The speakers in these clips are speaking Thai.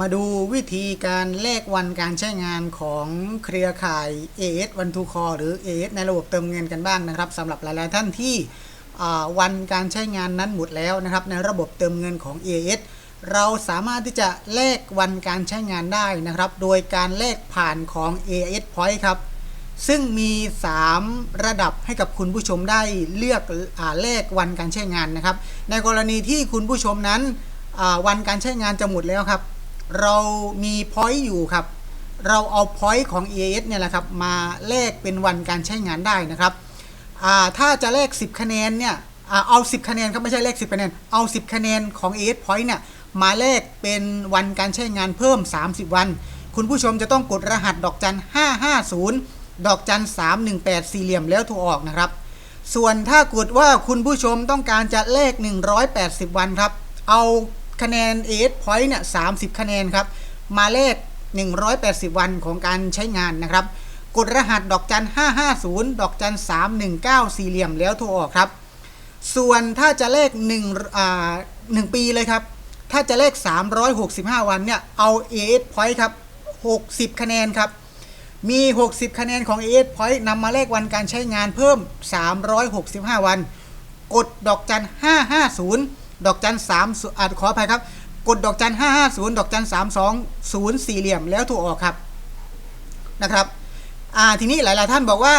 มาดูวิธีการแลกวันการใช้งานของเครือข่าย AS One to Call หรือ AS ในระบบเติมเงินกันบ้างนะครับสำหรับหลาย ๆ ท่านที่วันการใช้งานนั้นหมดแล้วนะครับในระบบเติมเงินของ AS เราสามารถที่จะแลกวันการใช้งานได้นะครับ โดยการแลกผ่านของ AS Point ครับ ซึ่งมี 3 ระดับให้กับคุณผู้ชมได้เลือกอแลกวันการใช้งานนะครับ ในกรณีที่คุณผู้ชมนั้นวันการใช้งานจะหมดแล้วครับ เรามีพอยต์อยู่ครับ เราเอาพอยต์ของ EAS เนี่ยแหละครับ มาแลกเป็นวันการใช้งานได้นะครับถ้าจะแลก 10 คะแนนเนี่ยอเอา 10 คะแนนครับไม่ใช่แลก 10 คะแนน เอา 10 คะแนนของ EAS Point เนี่ยมาแลกเป็นวันการใช้งานเพิ่ม 30 วัน คุณผู้ชมจะต้องกดรหัสดอกจัน 550 ดอกจัน 318 สี่เหลี่ยมแล้วโทรออกนะครับ ส่วนถ้ากดว่าคุณผู้ชมต้องการจะเลข180 วันครับ เอา คะแนน AS Point เนี่ย30 คะแนนครับ มาเลข 180 วันของการใช้งานนะครับ กดรหัสดอกจัน 550 ดอกจัน 319 สี่เหลี่ยมแล้วโทรออกครับ ส่วนถ้าจะเลข1อ่า1ปีเลยครับ ถ้าจะเลข 365 วันเนี่ย เอา AS Point ครับ 60 คะแนนครับ มี 60 คะแนนของ AS Point นำมาเลขวันการใช้งานเพิ่ม 365 วัน กดดอกจัน 550 ดอกจัน3อ่าขออภัยครับ กดดอกจัน550ดอกจัน320สี่เหลี่ยมแล้วถูกออกครับนะครับอ่าทีนี้หลาย ๆ ท่านบอกว่า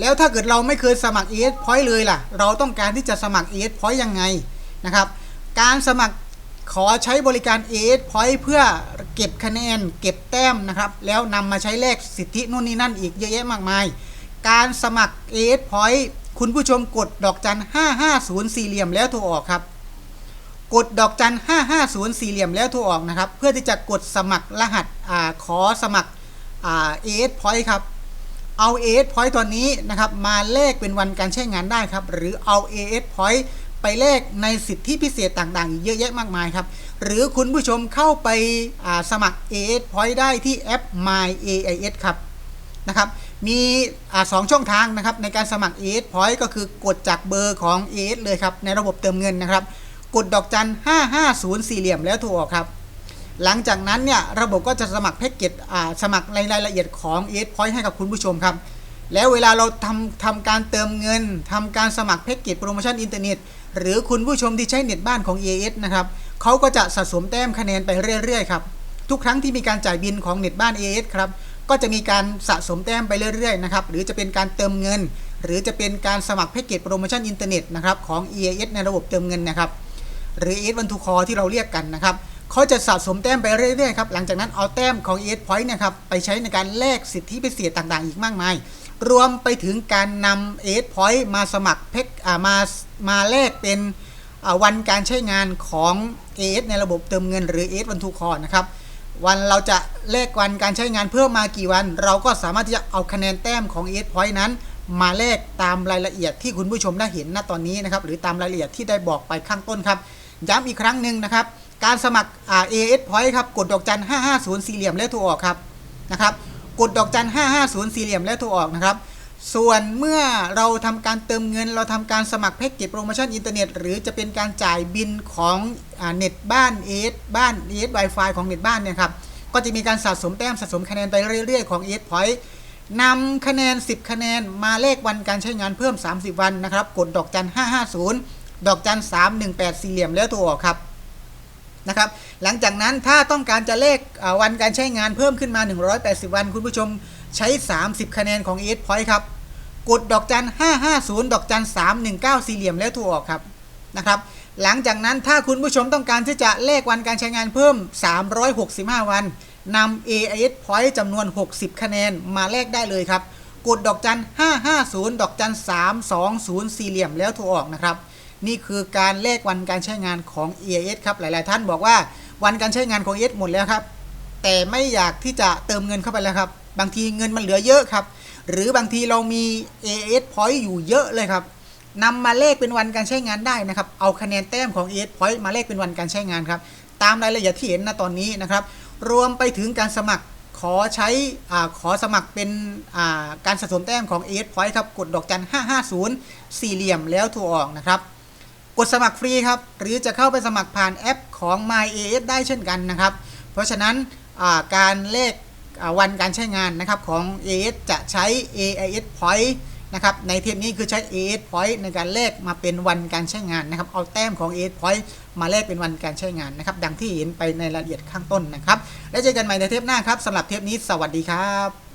แล้วถ้าเกิดเราไม่เคยสมัคร AS Point เลยล่ะ เราต้องการที่จะสมัคร AS Point ยังไงนะครับ การสมัครขอใช้บริการ AS Point เพื่อเก็บคะแนน เก็บแต้มนะครับ แล้วนำมาใช้แลกสิทธินู่นนี่นั่นอีกเยอะแยะมากมาย การสมัคร AS Point คุณผู้ชมกดดอกจัน 550 สี่เหลี่ยมแล้วโทรออกครับ กดดอกจัน 550 สี่เหลี่ยมแล้วโทรออกนะครับ เพื่อที่จะกดสมัครรหัสอขอสมัครเอ่า AS Point ครับ เอา AS Point ตัวนี้นะครับมาแลกเป็นวันการใช้งานได้ครับ หรือเอา AS Point ไปแลกในสิทธิพิเศษต่างๆอีกเยอะแยะมากมายครับ หรือคุณผู้ชมเข้าไปาสมัคร AS Point ได้ที่แอป My AIS ครับนะครับ มีอสองช่องทางนะครับในการสมัคร AS Point ก็คือกดจากเบอร์ของ AS เลยครับ ในระบบเติมเงินนะครับ กดดอกจัน 550 สี่เหลี่ยมแล้วโทรออกครับ หลังจากนั้นเนี่ยระบบก็จะสมัครแพ็กเกจอ่าสมัครรายละเอียดของ AS Point ให้กับคุณผู้ชมครับ แล้วเวลาเราทำทำการเติมเงินทำการสมัครแพ็กเกจโปรโมชั่นอินเทอร์เน็ตหรือคุณผู้ชมที่ใช้เน็ตบ้านของ AS นะครับเขาก็จะสะสมแต้มคะแนนไปเรื่อยๆครับทุกครั้งที่มีการจ่ายบินของเน็ตบ้าน AS ครับก็จะมีการสะสมแต้มไปเรื่อยๆนะครับหรือจะเป็นการเติมเงิน หรือจะเป็นการสมัครแพ็กเกจโปรโมชั่นอินเทอร์เน็ตนะครับของ AS ในระบบเติมเงินนะครับ หรือ AS วันทูคอที่เราเรียกกันนะครับเขาจะสะสมแต้มไปเรื่อยๆครับหลังจากนั้นเอาแต้มของ AS Point เนะครับไปใช้ในการแลกสิทธิพิเศษต่างๆ อีกมากมาย รวมไปถึงการนำ AS Point มาสมัครเพ็กมามาแลกเป็นวันการใช้งานของ AS ในระบบเติมเงินหรือ AS วันทูคอนะครับวันเราจะแลกวันการใช้งานเพิ่มมากี่วัน เราก็สามารถที่จะเอาคะแนนแต้มของ AS Point นั้น มาแลกตามรายละเอียดที่คุณผู้ชมได้เห็นณตอนนี้นะครับหรือตามรายละเอียดที่ได้บอกไปข้างต้นครับ ย้ำอีกครั้งหนึ่งนะครับ การสมัครอ่า AS Point ครับ กดดอกจัน 550 สี่เหลี่ยมแล้วโทรออกครับนะครับ กดดอกจัน 550 สี่เหลี่ยมแล้วโทรออกนะครับ ส่วนเมื่อเราทำการเติมเงิน เราทำการสมัครแพ็กเกจโปรโมชั่นอินเทอร์เน็ตหรือจะเป็นการจ่ายบินของอ่าเน็ตบ้านเอสบ้านเอส Wi-Fi ของเน็ตบ้านเนี่ยครับก็จะมีการสะสมแต้มสะสมคะแนนไปเรื่อยๆ ของ AS Point นำคะแนน 10 คะแนนมาเลขวันการใช้งานเพิ่ม 30 วันนะครับ กดดอกจัน 550 ดอกจัน318สี่เหลี่ยมแล้วโทรออกครับนะครับ หลังจากนั้นถ้าต้องการจะเลขวันการใช้งานเพิ่มขึ้นมา 180 วัน คุณผู้ชมใช้ 30 คะแนนของ AS Point ครับ กดดอกจัน 550 ดอกจัน 319 สี่เหลี่ยมแล้วโทรออกครับนะครับ หลังจากนั้นถ้าคุณผู้ชมต้องการที่จะเลขวันการใช้งานเพิ่ม 365 วันนำ AIS Point จำนวน 60 คะแนนมาแลกได้เลยครับ กดดอกจัน 550 ดอกจัน 320 สี่เหลี่ยมแล้วโทรออกนะครับ นี่คือการเลขวันการใช้งานของ AIS ครับหลาย ๆ ท่านบอกว่าวันการใช้งานของ AIS หมดแล้วครับ แต่ไม่อยากที่จะเติมเงินเข้าไปแล้วครับ บางทีเงินมันเหลือเยอะครับ หรือบางทีเรามี AS Point อยู่เยอะเลยครับนำมาเลขเป็นวันการใช้งานได้นะครับ เอาคะแนนแต้มของ AS Point มาเลขเป็นวันการใช้งานครับ ตามรายละเอียดที่เห็นณตอนนี้นะครับ รวมไปถึงการสมัครขอใช้อาขอสมัครเป็นอ่าการสะสมแต้มของ AS Point ครับ กดดอกจัน 550 สี่เหลี่ยมแล้วโทรออกนะครับ กดสมัครฟรีครับ หรือจะเข้าไปสมัครผ่านแอปของ My AS ได้เช่นกันนะครับ เพราะฉะนั้นการเลขวันการใช้งานนะครับของ AS จะใช้ AIS Point นะครับในเทปนี้คือใช้ AS Point ในการเลขมาเป็นวันการใช้งานนะครับ เอาแต้มของ AS Point มาแลกเป็นวันการใช้งานนะครับ ดังที่เห็นไปในรายละเอียดข้างต้นนะครับ แล้วเจอกันใหม่ในเทปหน้าครับสำหรับเทปนี้สวัสดีครับ